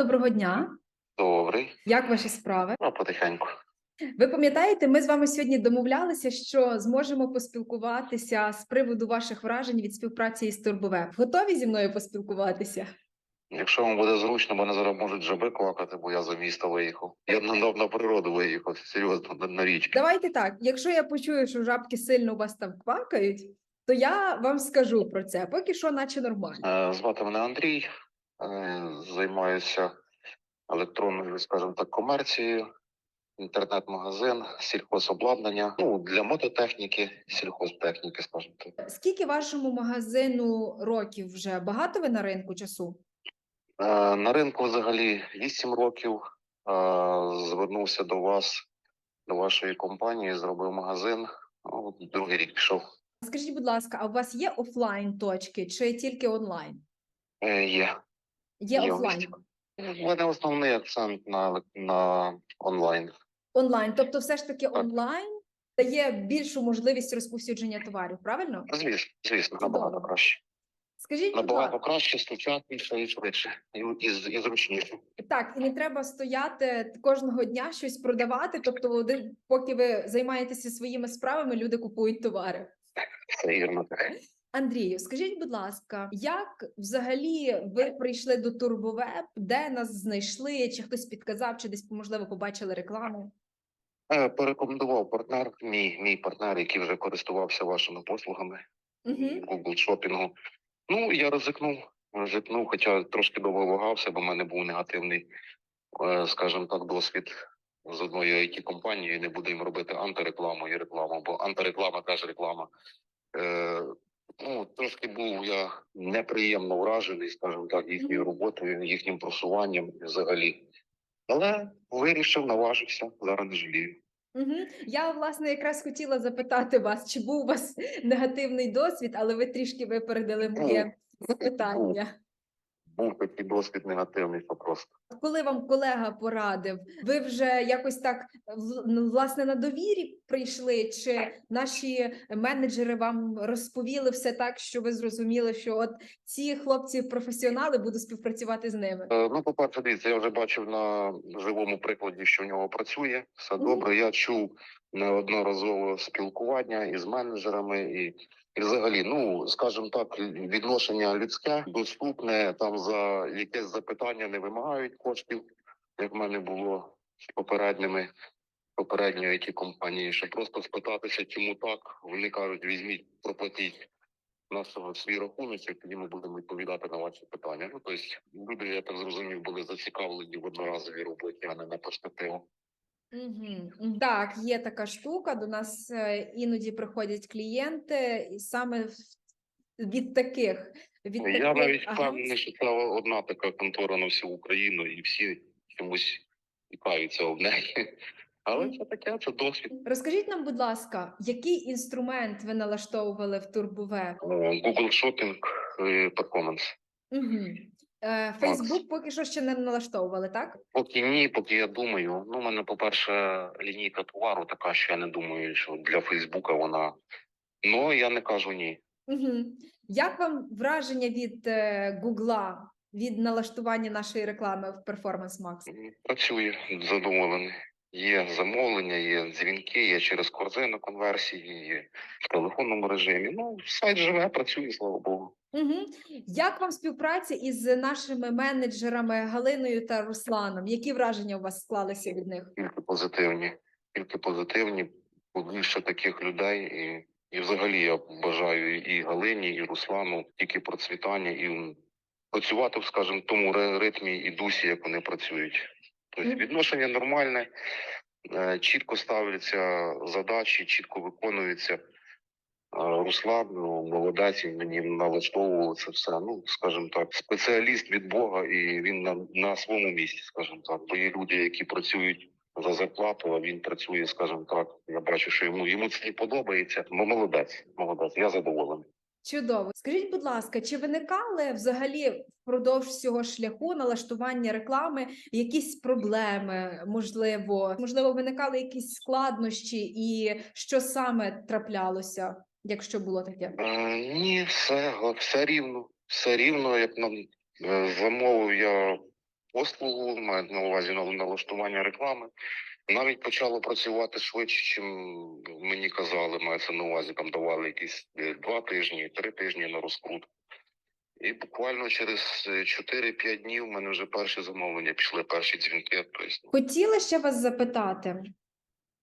Доброго дня. Добрий, Як ваші справи? ну потихеньку. Ви пам'ятаєте, ми з вами сьогодні домовлялися, що зможемо поспілкуватися з приводу ваших вражень від співпраці із Турбовеб. Готові зі мною поспілкуватися? Якщо вам буде зручно, мене зараз можуть жаби квакати, бо я за місто виїхав. Я на, на, на природу виїхав, серйозно, на, на річки. Давайте так. Якщо я почую, що жабки сильно у вас там квакають, то я вам скажу про це. Поки що, наче нормально. Е, Звати мене Андрій, займаюся електронною, скажімо так, комерцією, інтернет-магазин, сільхозобладнання, ну, для мототехніки, сільхозтехніки, скажімо так. Скільки вашому магазину років вже? Багато ви на ринку часу? Е, На ринку взагалі 8 років. Е, Звернувся до вас, до вашої компанії, зробив магазин. Ну, другий рік пішов. Скажіть, будь ласка, а у вас є офлайн точки чи тільки онлайн? Е, Є. Є офлайн. У мене основний акцент на, на онлайн. Онлайн, тобто, все ж таки онлайн дає більшу можливість розповсюдження товарів, правильно? Звісно, звісно, набагато краще. Скажіть, Набагато ласка, краще, сучасніше і швидше, і, і, і зручніше. так, і не треба стояти кожного дня щось продавати. Тобто, поки ви займаєтеся своїми справами, люди купують товари. Це вірно так. Андрію, скажіть, будь ласка, як взагалі ви прийшли до Турбовеб? Де нас знайшли? Чи хтось підказав, чи десь можливо побачили рекламу? Е, Порекомендував партнер, мій, мій партнер, який вже користувався вашими послугами Угу. Google шопінгу. Ну, я ризикнув, ризикнув, хоча трошки довго вагався, бо в мене був негативний, е, скажімо так, досвід з одної it компанії. Не буду їм робити антирекламу і рекламу, бо антиреклама теж реклама. Ну, трошки був я неприємно вражений, скажімо так, їхньою роботою, їхнім просуванням взагалі. Але вирішив, наважився, зараз не жалію. Угу. Я власне якраз хотіла запитати вас, чи був у вас негативний досвід, але ви трішки випередили моє запитання. Був такий досвід негативний, що просто. Коли вам колега порадив, ви вже якось так ну, власне на довірі прийшли, чи наші менеджери вам розповіли все так, що ви зрозуміли, що от ці хлопці професіонали буду співпрацювати з ними? Е, Ну, по-перше, дивіться, я вже бачив на живому прикладі, що в нього працює. Все добре. Я чув неодноразово спілкування із менеджерами і. І взагалі, ну скажімо так, відношення людське доступне там за якесь запитання не вимагають коштів, як в мене було з попередніми попередньої ті компанії, щоб просто спитатися, чому так. Вони кажуть, візьміть, проплатіть на свій рахунок, тоді ми будемо відповідати на ваші питання. Ну тобто люди, я так зрозумів, були зацікавлені в одноразовій роботі, а не на перспективу. Угу. Так, є така штука. До нас е, іноді приходять клієнти, і саме від таких від Я таких навіть агентств- впевнений, що це одна така контора на всю Україну, і всі чомусь цікавляться об неї. Але це таке, це досвід. Розкажіть нам, будь ласка, який інструмент ви налаштовували в Турбовеб? Е, Google Shopping і Performance. Угу. Е, Фейсбук поки що ще не налаштовували, так? Поки ні, поки я думаю. Ну, у мене, по-перше, лінійка товару така, що я не думаю, що для Фейсбука вона. Ну, я не кажу ні. Угу. Як вам враження від е, Гугла, від налаштування нашої реклами в Performance Max? Працює задоволений. Є замовлення, є дзвінки, є через корзину конверсії, є в телефонному режимі. Ну, сайт живе, працює, слава Богу. Угу. Як вам співпраця із нашими менеджерами Галиною та Русланом? Які враження у вас склалися від них? Тільки позитивні, тільки позитивні, побільше таких людей. І, і взагалі я бажаю і Галині, і Руслану тільки процвітання і працювати, скажімо, в тому ри- ритмі і дусі, як вони працюють. Тобто відношення нормальне, е, чітко ставляться задачі, чітко виконуються. Е, Руслан, ну, молодець, він мені налаштовував це все. Ну, скажімо так, спеціаліст від Бога, і він на, на своєму місці, скажімо так. Бо є люди, які працюють за зарплату, а він працює, скажімо так. Я бачу, що йому йому це не подобається. Ну, молодець, молодець, я задоволений. Чудово. Скажіть, будь ласка, чи виникали взагалі впродовж цього шляху налаштування реклами якісь проблеми? Можливо, можливо, виникали якісь складнощі, і що саме траплялося, якщо було таке? Е, ні, все, все рівно, все рівно, як нам е, замовив я послугу, мають на увазі на- налаштування реклами. Навіть почало працювати швидше, чим мені казали, мається на увазі, там давали якісь е, два тижні, три тижні на розкрутку. І буквально через е, 4-5 днів в мене вже перші замовлення пішли, перші дзвінки. Тобто, Хотіла ще вас запитати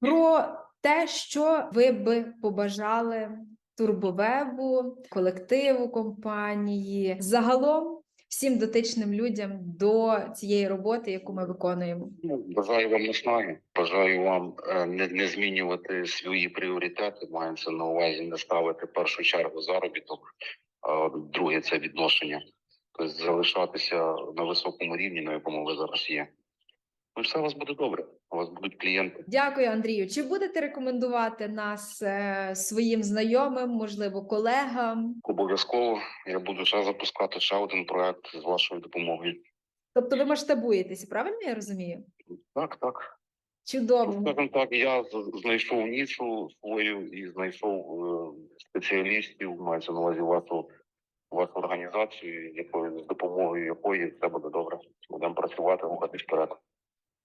про те, що ви би побажали турбовебу, колективу компанії, загалом всім дотичним людям до цієї роботи, яку ми виконуємо. Ну, Бажаю вам наснаги, бажаю вам е, не, не змінювати свої пріоритети, мається на увазі не ставити першу чергу заробіток, а друге це відношення. Тобто залишатися на високому рівні, на якому ви зараз є. Ну, все у вас буде добре. У вас будуть клієнти. Дякую, Андрію. Чи будете рекомендувати нас е, своїм знайомим, можливо, колегам? Обов'язково я буду ще запускати ще один проект з вашою допомогою. Тобто ви масштабуєтеся, правильно я розумію? Так, так. Чудово. Скажімо так, я з- знайшов нішу свою і знайшов е, спеціалістів, мається на увазі вашу, вашу організацію, якою з допомогою якої все буде добре. Будемо працювати, рухатись вперед.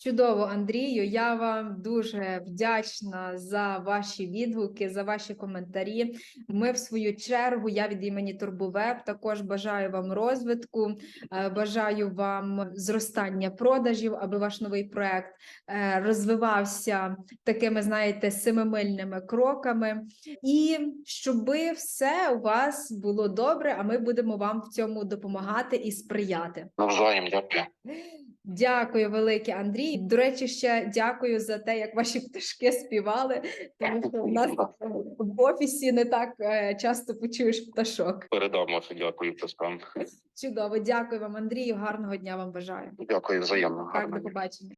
Чудово, Андрію. Я вам дуже вдячна за ваші відгуки, за ваші коментарі. Ми, в свою чергу, я від імені Турбовеб також бажаю вам розвитку, е, бажаю вам зростання продажів, аби ваш новий проект е, розвивався такими, знаєте, семимильними кроками, і щоб все у вас було добре. А ми будемо вам в цьому допомагати і сприяти. Навзаєм, дякую. Дякую, велике Андрій. До речі, ще дякую за те, як ваші пташки співали, тому що у нас в офісі не так е, часто почуєш пташок. Передамо що дякую, пташкам. Чудово, дякую вам, Андрію. Гарного дня вам бажаю. Дякую взаємно. Так, до побачення.